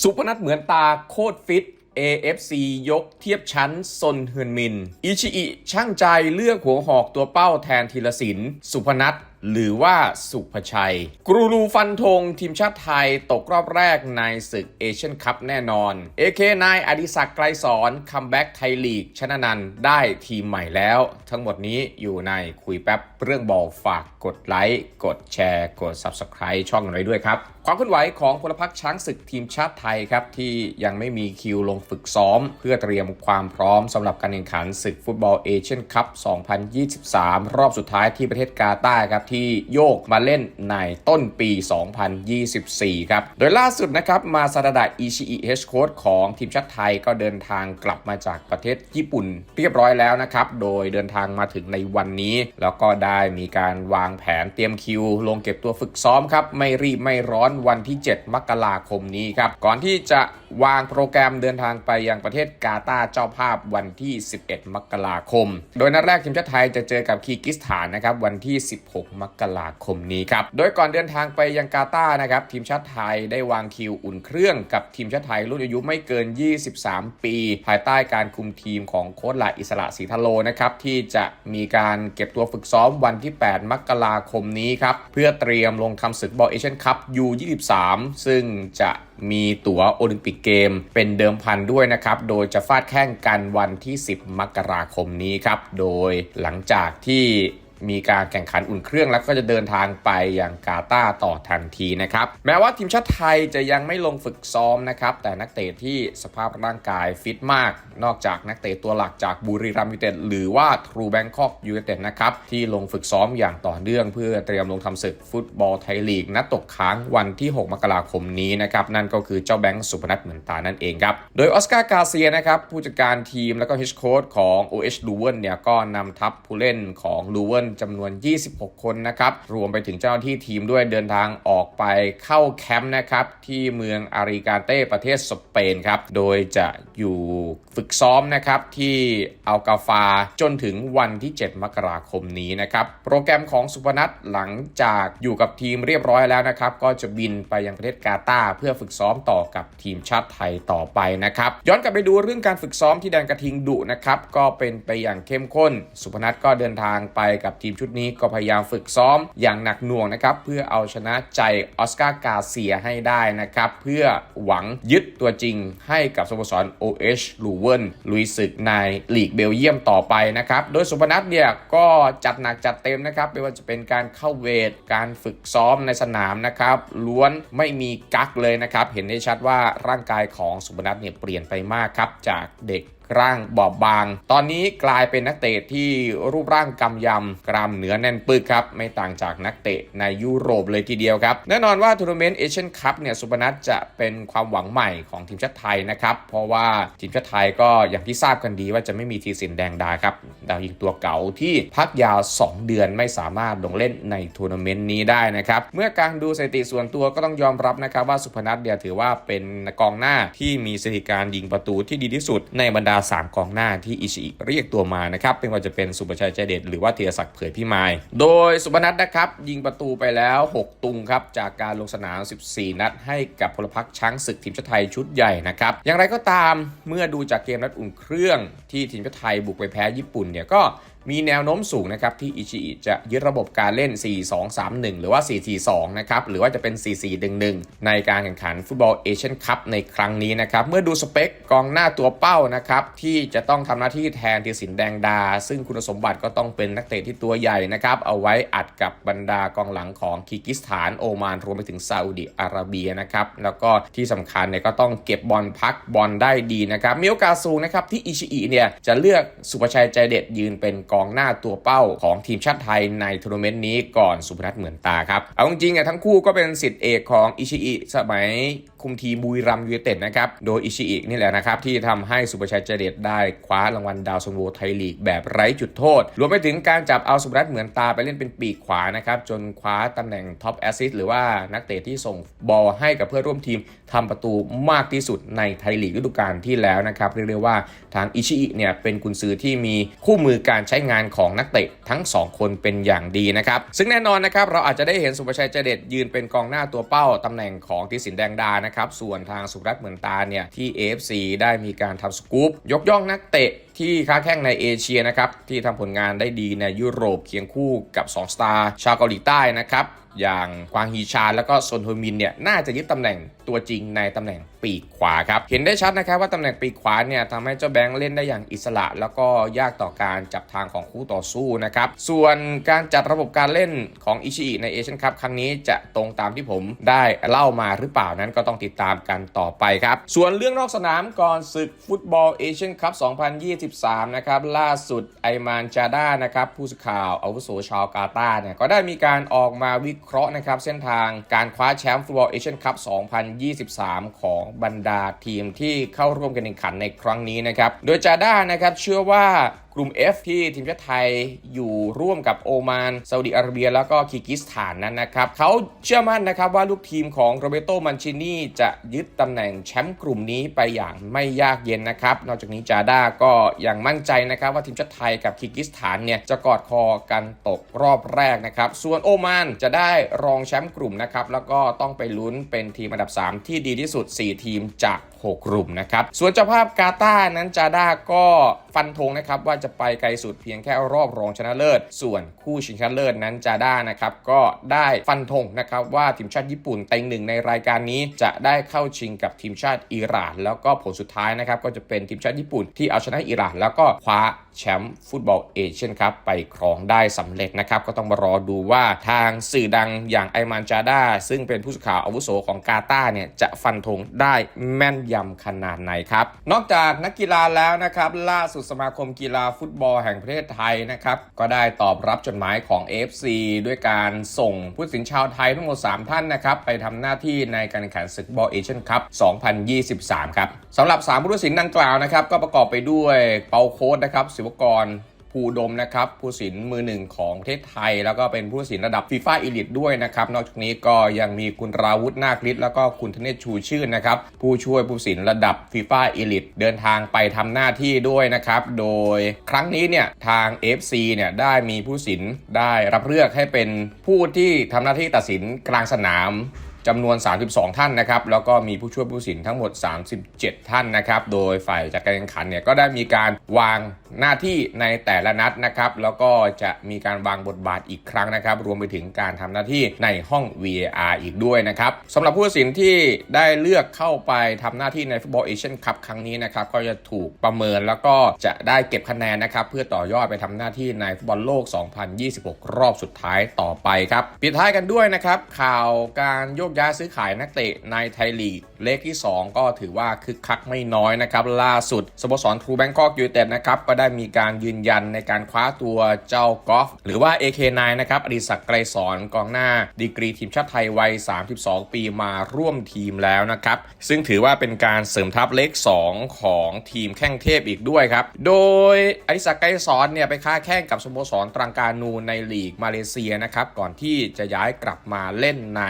สุพนัทเหมือนตาโคตรฟิต AFC ยกเทียบชั้นซนเฮือนมิน อิชิอิช่างใจเลือกหัวหอกตัวเป้าแทนธีรศิลป์สุพนัทหรือว่าสุภชัย กรูรูฟันธงทีมชาติไทยตกรอบแรกในศึกเอเชียนคัพแน่นอน AK นายอดิศักดิ์ไกรสอนคัมแบ็กไทยลีกชนะนันได้ทีมใหม่แล้ว ทั้งหมดนี้อยู่ในคุยแป๊บเรื่องบอลฝากกดไลค์ กดแชร์ กด Subscribe ช่องเราด้วยครับ ความเคลื่อนไหวของพลพรรคช้างศึกทีมชาติไทยครับ ที่ยังไม่มีคิวลงฝึกซ้อม เพื่อเตรียมความพร้อมสำหรับการแข่งขันศึกฟุตบอลเอเชียนคัพ 2023 รอบสุดท้ายที่ประเทศกาตาร์ครับ ที่โยกมาเล่นในต้นปี 2024 ครับ โดยล่าสุดนะครับมาซาดาดะอิชิอิเฮชโค้ดของทีมชาติไทยก็เดินทางกลับมาจากประเทศญี่ปุ่นเรียบร้อยแล้วนะครับโดยเดินทางมาถึงในวันนี้ แล้วก็ได้มีการวางแผนเตรียมคิว ลงเก็บตัวฝึกซ้อมครับไม่รีบไม่ร้อนวันที่ 7 มกราคมนี้ครับ ก่อนที่จะวางโปรแกรมเดินทางไปยังประเทศกาตาร์เจ้าภาพวันที่ 11 มกราคม โดยนัดแรกทีมชาติไทยจะเจอกับคีกิสถานนะครับวันที่ 16 มกราคมนี้ครับ โดยก่อนเดินทางไปยังกาตาร์นะครับทีมชาติไทยได้วางคิวอุ่นเครื่องกับทีมชาติไทยรุ่นอายุไม่เกิน 23 ปี ภายใต้การคุมทีมของโค้ชหลาอิสระศรีทะโลนะครับที่จะมีการเก็บตัวฝึกซ้อมวันที่ 8 มกราคมนี้ครับเพื่อเตรียมลงทำศึกบอลเอเชียนคัพยู U23 ซึ่งจะมีตั๋วโอลิมปิกเกมเป็นเดิมพันด้วยนะครับ โดยจะฟาดแข่งกันวันที่ 10 มกราคมนี้ครับ โดยหลังจากที่ มีการแข่งขันอุ่นเครื่อง แล้วก็จะเดินทางไปยังกาตาร์ต่อทันทีนะครับ แม้ว่าทีมชาติไทยจะยังไม่ลงฝึกซ้อมนะครับ แต่นักเตะที่สภาพร่างกายฟิตมาก นอกจากนักเตะตัวหลักจากบุรีรัมย์ยูไนเต็ดหรือว่าทรูแบงคอกยูไนเต็ดนะครับ ที่ลงฝึกซ้อมอย่างต่อเนื่อง เพื่อเตรียมลงทำศึกฟุตบอลไทยลีกนัดตกค้างวันที่ 6 มกราคมนี้นะครับ นั่นก็คือเจ้าแบงค์สุพนัทเหมือนตานั่นเองครับ โดยออสการ์กาเซียนะครับผู้จัดการทีมแล้วก็เฮดโค้ชของ OH l u w e n เนี่ยก็นำทัพผู้เล่นของ l u w e n จำนวน 26 คนนะครับ รวมไปถึงเจ้าหน้าที่ทีมด้วยเดินทางออกไปเข้าแคมป์นะครับ ที่เมืองอาริกาเต้ประเทศสเปนครับ โดยจะ อยู่ฝึกซ้อมนะครับที่อัลกาฟาจนถึงวันที่ 7 มกราคมนี้นะครับ โปรแกรมของสุพนัทหลังจากอยู่กับทีมเรียบร้อยแล้วนะครับ ก็จะบินไปยังประเทศกาตาร์เพื่อฝึกซ้อมต่อกับทีมชาติไทยต่อไปนะครับ ย้อนกลับไปดูเรื่องการฝึกซ้อมที่แดนกระทิงดุนะครับก็เป็นไปอย่างเข้มข้น สุพนัทก็เดินทางไปกับทีมชุดนี้ก็พยายามฝึกซ้อมอย่างหนักหน่วงนะครับเพื่อเอาชนะใจออสการ์กาเซียให้ได้นะครับเพื่อหวังยึดตัวจริงให้กับสโมสร OH ลูเวนลุยศึกในลีกเบลเยียมต่อไปนะครับ โดยสุพนัทเนี่ยก็จัดหนักจัดเต็มนะครับ ไม่ว่าจะเป็นการเข้าเวท การฝึกซ้อมในสนามนะครับ ล้วนไม่มีกักเลยนะครับ เห็นได้ชัดว่าร่างกายของสุพนัทเนี่ยเปลี่ยนไปมากครับ จากเด็ก ร่างบอบบาง ตอนนี้กลายเป็นนักเตะที่รูปร่างกำยำกรามเนื้อแน่นปึกครับ ไม่ต่างจากนักเตะในยุโรปเลยทีเดียวครับ แน่นอนว่าทัวร์นาเมนต์เอเชียนคัพเนี่ยสุพนัทจะเป็นความหวังใหม่ของทีมชาติไทยนะครับ เพราะว่าทีมชาติไทยก็อย่างที่ทราบกันดีว่าจะไม่มีทีสินแดงดาครับ ดาวยิงตัวเก่าที่พักยาว 2 เดือนไม่สามารถลงเล่นในทัวร์นาเมนต์นี้ได้นะครับ เมื่อการดูสถิติส่วนตัวก็ต้องยอมรับนะครับว่าสุพนัทเนี่ยถือว่าเป็นกองหน้าที่มีสถิติการยิงประตูที่ดีที่สุดในบรรดา3 กองหน้าที่อิชิอิเรียกตัวมานะครับเป็นว่าจะเป็นสุประชัยใจเด็ดหรือว่าเทียศักดิ์เผยพิมาย โดยสุพนัทนะครับยิงประตูไปแล้ว 6 ตุงครับจากการลงสนาม 14 นัด ให้กับพลพรรคช้างศึกทีมชาติไทยชุดใหญ่นะครับอย่างไรก็ตามเมื่อดูจากเกมนัดอุ่นเครื่องที่ทีมชาติไทยบุกไปแพ้ญี่ปุ่นเนี่ยก็ มีแนวโน้มสูงนะครับที่อิชิอิจะยึดระบบการเล่น 4-2-3-1 หรือว่า 4-4-2 นะครับ หรือว่าจะเป็น 4-4-1-1 ในการแข่งขันฟุตบอลเอเชียนคัพในครั้งนี้นะครับ เมื่อดูสเปคกองหน้าตัวเป้านะครับ ที่จะต้องทำหน้าที่แทนธีรศิลป์แดงดา ซึ่งคุณสมบัติก็ต้องเป็นนักเตะที่ตัวใหญ่นะครับ เอาไว้อัดกับบรรดากองหลังของคีร์กิสถานโอมานรวมไปถึงซาอุดิอาระเบียนะครับแล้วก็ที่สำคัญเนี่ยก็ต้องเก็บบอลพักบอลได้ดีนะครับมีโอกาสสูงนะครับที่อิชิอิเนี่ยจะเลือกสุภชัยใจเด็ดยืนเป็นกององหน้าตัวเป้าของทีมชาติไทยในทัวร์นาเมนต์นี้ก่อนสุพนัทเหมือนตาครับ เอาจริงๆอะทั้งคู่ก็เป็นสิทธิ์เอกของอิชิอิสมัยคุมทีมบุรีรัมยูเต็ดนะครับ โดยอิชิอินี่แหละนะครับ ที่ทำให้สุภชัยใจเด็ดได้คว้ารางวัลดาวซันโวไทยลีกแบบไร้จุดโทษ รวมไปถึงการจับเอาสุพนัทเหมือนตาไปเล่นเป็นปีกขวานะครับ จนคว้าตำแหน่งท็อปแอสซิสหรือว่านักเตะที่ส่งบอลให้กับเพื่อนร่วมทีมทำประตูมากที่สุดในไทยลีกฤดูกาลที่แล้วนะครับเรียกได้ว่าทางอิชิอิเนี่ยเป็นกุนซือที่มีคู่มือการใช้งานของนักเตะทั้ง 2 คนเป็นอย่างดีนะครับซึ่งแน่นอนนะครับเราอาจจะได้เห็นสุภชัยเจเดชยืนเป็นกองหน้าตัวเป้าตำแหน่งของทีสินแดงดานะครับส่วนทางสุรัตน์เหมือนตาเนี่ยที่ AFC ได้มีการทำสกู๊ปยกย่องนักเตะ ที่ค้าแข้งในเอเชียนะครับที่ทำผลงานได้ดีในยุโรปเคียงคู่กับ 2 สตาร์ชาวเกาหลีใต้นะครับอย่างกวางฮีชานแล้วก็ซนโฮมินเนี่ยน่าจะยึดตำแหน่งตัวจริงในตำแหน่งปีกขวาครับ เห็นได้ชัดนะครับว่าตำแหน่งปีกขวาเนี่ยทำให้เจ้าแบงค์เล่นได้อย่างอิสระ แล้วก็ยากต่อการจับทางของคู่ต่อสู้นะครับ ส่วนการจัดระบบการเล่นของอิชิอิในเอเชียนคัพครั้งนี้จะตรงตามที่ผมได้เล่ามาหรือเปล่านั้นก็ต้องติดตามกันต่อไปครับ ส่วนเรื่องนอกสนามก่อนศึกฟุตบอลเอเชียนคัพ 2022 23นะครับ ล่าสุดไอมานจาด้านะครับ ผู้สื่อข่าวอาวุโสชาวกาตาเนี่ยก็ได้มีการออกมาวิเคราะห์นะครับ เส้นทางการคว้าแชมป์ฟุตบอลเอเชียนคัพ 2023 ของบรรดาทีมที่เข้าร่วมการแข่งขันในครั้งนี้นะครับ โดยจาด้านะครับเชื่อว่า ลุ่ม F ที่ทีมชาติไทยอยู่ร่วมกับโอมานซาอุดิอาระเบีย แล้วก็คีร์กิสถานนั้นนะครับเขาเชื่อมั่นนะครับว่าลูกทีมของโรเบโตมันชินีจะยึดตำแหน่งแชมป์กลุ่มนี้ไปอย่างไม่ยากเย็นนะครับ นอกจากนี้จาด้าก็ยังมั่นใจนะครับว่าทีมชาติไทยกับคีร์กิสถานเนี่ยจะกอดคอกันตกรอบแรกนะครับส่วนโอมานจะได้รองแชมป์กลุ่มนะครับแล้วก็ต้องไปลุ้นเป็นทีมอันดับ 3 ที่ดีที่สุด 4 ทีมจาก6 กลุ่มนะครับ ส่วนเจ้าภาพกาตาร์นั้นจาด้าก็ฟันธงนะครับว่าจะไปไกลสุดเพียงแค่รอบรองชนะเลิศ ส่วนคู่ชิงชนะเลิศนั้นจาด้านะครับก็ได้ฟันธงนะครับว่าทีมชาติญี่ปุ่นเต็งหนึ่งในรายการนี้จะได้เข้าชิงกับทีมชาติอิหร่าน แล้วก็ผลสุดท้ายนะครับก็จะเป็นทีมชาติญี่ปุ่นที่เอาชนะอิหร่าน แล้วก็คว้าแชมป์ฟุตบอลเอเชียนคัพไปครองได้สำเร็จนะครับก็ต้องมารอดูว่าทางสื่อดังอย่างไอมานจาด้าซึ่งเป็นผู้สื่อข่าวอาวุโสของกาตาร์เนี่ยจะฟันธงได้แม่นยำขนาดไหนครับ นอกจากนักกีฬาแล้วนะครับ ล่าสุดสมาคมกีฬาฟุตบอลแห่งประเทศไทยนะครับ ก็ได้ตอบรับจดหมายของ AFC ด้วยการส่งผู้สินชาวไทยทั้งหมด 3 ท่านนะครับ ไปทำหน้าที่ในการแข่งขันศึกบอลเอเชียนคัพ 2023 ครับสำหรับ3ผู้ตัดสินดังกล่าวนะครับ ก็ประกอบไปด้วยเปาโค้ดนะครับ ศิวกร ภูดมนะครับผู้สินมือหนึ่งของประเทศไทย แล้วก็เป็นผู้สินระดับฟีฟ่าอีลิตด้วยนะครับ นอกจากนี้ก็ยังมีคุณราวุฒินาคฤทธิ์แล้วก็คุณธเนศชูชื่นนะครับผู้ช่วยผู้สินระดับฟีฟ่าอีลิตเดินทางไปทำหน้าที่ด้วยนะครับ โดยครั้งนี้เนี่ยทาง FC เนี่ยได้มีผู้สินได้รับเลือกให้เป็นผู้ที่ทำหน้าที่ตัดสินกลางสนาม จำนวน 32 ท่านนะครับ แล้วก็มีผู้ช่วยผู้สินทั้งหมด 37 ท่านนะครับ โดยฝ่ายจัดการแข่งขันเนี่ยก็ได้มีการวางหน้าที่ในแต่ละนัดนะครับ แล้วก็จะมีการวางบทบาทอีกครั้งนะครับ รวมไปถึงการทำหน้าที่ในห้อง VAR อีกด้วยนะครับสำหรับผู้สินที่ได้เลือกเข้าไปทำหน้าที่ในฟุตบอลเอเชียนคัพครั้งนี้นะครับ ก็จะถูกประเมินแล้วก็จะได้เก็บคะแนนนะครับ เพื่อต่อยอดไปทำหน้าที่ในฟุตบอลโลก 2026 รอบสุดท้ายต่อไปครับ ปิดท้ายกันด้วยนะครับข่าวการโยกย้ายซื้อขายนักเตะในไทยลีกเลขที่ 2 ก็ถือว่าคึกคักไม่น้อยนะครับ ล่าสุดสโมสรทรูแบงกอกยูเต็ดนะครับก็ได้มีการยืนยันในการคว้าตัวเจ้ากอล์ฟหรือว่า AK9 นะครับอดิศักดิ์ไกรสอนกองหน้า ดีกรีทีมชาติไทยวัย 32 ปีมาร่วมทีมแล้วนะครับซึ่งถือว่าเป็นการเสริมทัพเลข 2 ของทีมแข้งเทพอีกด้วยครับโดยอดิศักดิ์ไกรสอนเนี่ยไปค้าแข้งกับสโมสรตรังกานูในลีกมาเลเซียนะครับก่อนที่จะย้ายกลับมาเล่นใน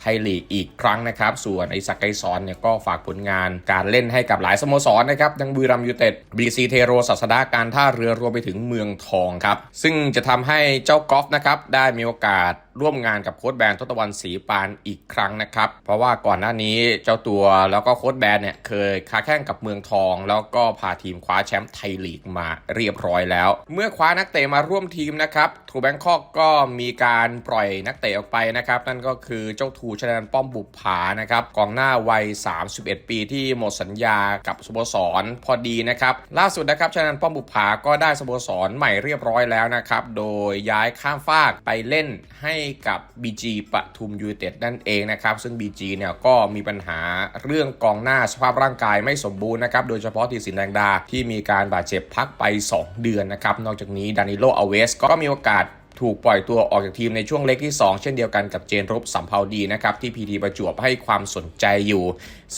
ไทยลีกอีกครั้งนะครับ ส่วนไอซักไกซอนเนี่ยก็ฝากผลงานการเล่นให้กับหลายสโมสรนะครับทั้งบุรีรัมยูเต็ดบีซีเทโรศาสดาการท่าเรือรวมไปถึงเมืองทองครับ ซึ่งจะทำให้เจ้ากอล์ฟนะครับได้มีโอกาสร่วมงานกับโค้ชแบนทศวรรณศรีปานอีกครั้งนะครับ เพราะว่าก่อนหน้านี้เจ้าตัวแล้วก็โค้ชแบนเนี่ยเคยค้าแข่งกับเมืองทอง แล้วก็พาทีมคว้าแชมป์ไทยลีกมาเรียบร้อยแล้ว เมื่อคว้านักเตะมาร่วมทีมนะครับทูแบงคอกก็มีการปล่อยนักเตะออกไปนะครับ นั่นก็คือเจ้าทูชนันป้อมบุปผานะครับกองหน้าวัย 31 ปีที่หมดสัญญากับสโมสรพอดีนะครับล่าสุดนะครับชนันป้อมบุปผาก็ได้สโมสรใหม่เรียบร้อยแล้วนะครับโดยย้ายข้ามฟากไปเล่นให้กับ BG ปทุมยูเต็ดนั่นเองนะครับซึ่ง BG เนี่ยก็มีปัญหาเรื่องกองหน้าสภาพร่างกายไม่สมบูรณ์นะครับโดยเฉพาะทีสินแดงดาที่มีการบาดเจ็บพักไป 2 เดือนนะครับนอกจากนี้ดานิโลอเวสก็มีโอกาส ถูกปล่อยตัวออกจากทีมในช่วงเล็กที่ 2 เช่นเดียวกันกับเจนรบสัมภาวดีนะครับที่พีทีประจวบให้ความสนใจอยู่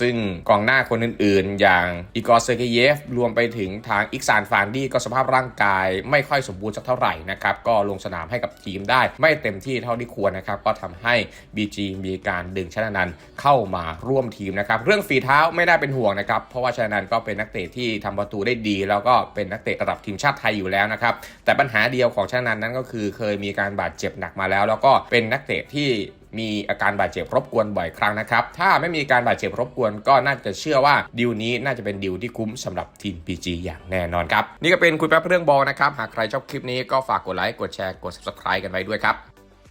ซึ่งกองหน้าคนอื่นๆ อย่างอีกอร์เซอร์เกเยฟ รวมไปถึงทางอิกซานฟานดี้ก็สภาพร่างกายไม่ค่อยสมบูรณ์สักเท่าไหร่นะครับ ก็ลงสนามให้กับทีมได้ไม่เต็มที่เท่าที่ควรนะครับ ก็ทำให้ BG มีการดึงชนะนันเข้ามาร่วมทีมนะครับ เรื่องฝีเท้าไม่ได้เป็นห่วงนะครับ เพราะว่าชนะนันก็เป็นนักเตะที่ทำประตูได้ดี แล้วก็เป็นนักเตะระดับทีมชาติไทยอยู่แล้วนะครับ แต่ปัญหาเดียวของชนะนันนั้นก็คือเคยมีการบาดเจ็บหนักมาแล้ว แล้วก็เป็นนักเตะที่ มีอาการบาดเจ็บรบกวนบ่อยครั้งนะครับ ถ้าไม่มีการบาดเจ็บรบกวนก็น่าจะเชื่อว่าดิวนี้น่าจะเป็นดิวที่คุ้มสำหรับทีม PG อย่างแน่นอนครับ นี่ก็เป็นคุยแป๊บเรื่องบอลนะครับ หากใครชอบคลิปนี้ก็ฝากกดไลค์ กดแชร์ กด subscribe กันไว้ด้วยครับ